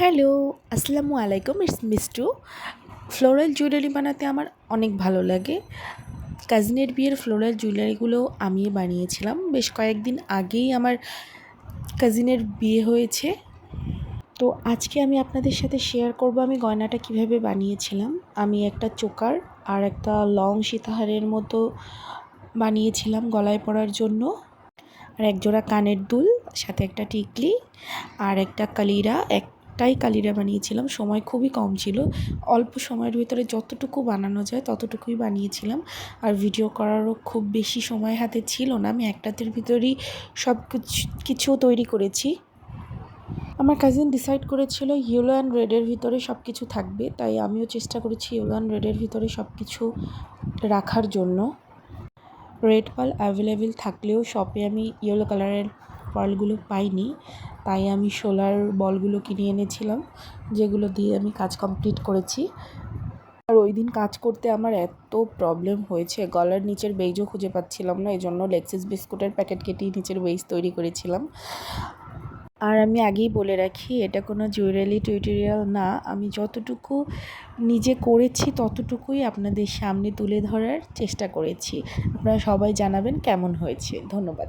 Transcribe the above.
Hello, আসসালামু আলাইকুম, it's মিস্টু floral jewellery বানাতে আমার অনেক ভালো লাগে। কাজিনের বিয়ের ফ্লোরাল জুয়েলারিগুলো আমি বানিয়েছিলাম বেশ কয়েকদিন আগেই আমার কাজিনের বিয়ে হয়েছে। তো আজকে আমি আপনাদের সাথে শেয়ার করব আমি গয়নাটা কীভাবে বানিয়েছিলাম। আমি একটা চোকার আর একটা লং সীতাহারের মতো বানিয়েছিলাম গলায় পরার জন্য। আর এক জোড়া কানের দুল, সাথে একটা টিকলি আর একটা কালিরা একটাই কালিরা বানিয়েছিলাম, সময় খুবই কম ছিল। অল্প সময়ের ভিতরে যতটুকু বানানো যায় ততটুকুই বানিয়েছিলাম। আর ভিডিও করারও খুব বেশি সময় হাতে ছিল না, আমি একটাতের ভিতরেই সব কিছু তৈরি করেছি। আমার কাজিন ডিসাইড করেছিল ইয়েলো অ্যান্ড রেডের ভিতরে সব কিছু থাকবে, তাই আমিও চেষ্টা করেছি ইয়েলো অ্যান্ড রেডের ভিতরে সব কিছু রাখার জন্য। রেড পাল অ্যাভেলেবেল থাকলেও শপে আমি ইয়েলো কালারের পালগুলো পাইনি। তাই আমি সোলার বলগুলো কিনে এনেছিলাম, যেগুলো দিয়ে আমি কাজ কমপ্লিট করেছি। আর ওই দিন কাজ করতে আমার এত প্রবলেম হয়েছে, গলার নিচের বেইজও খুঁজে পাচ্ছিলাম না এই জন্য লেক্সিস বিস্কুটের প্যাকেট কেটেই নিচের বেইজ তৈরি করেছিলাম। আর আমি আগেই বলে রাখি, এটা কোনো জুয়েলারি টিউটোরিয়াল না, আমি যতটুকু নিজে করেছি ততটুকুই আপনাদের সামনে তুলে ধরার চেষ্টা করেছি। আপনারা সবাই জানাবেন কেমন হয়েছে, ধন্যবাদ।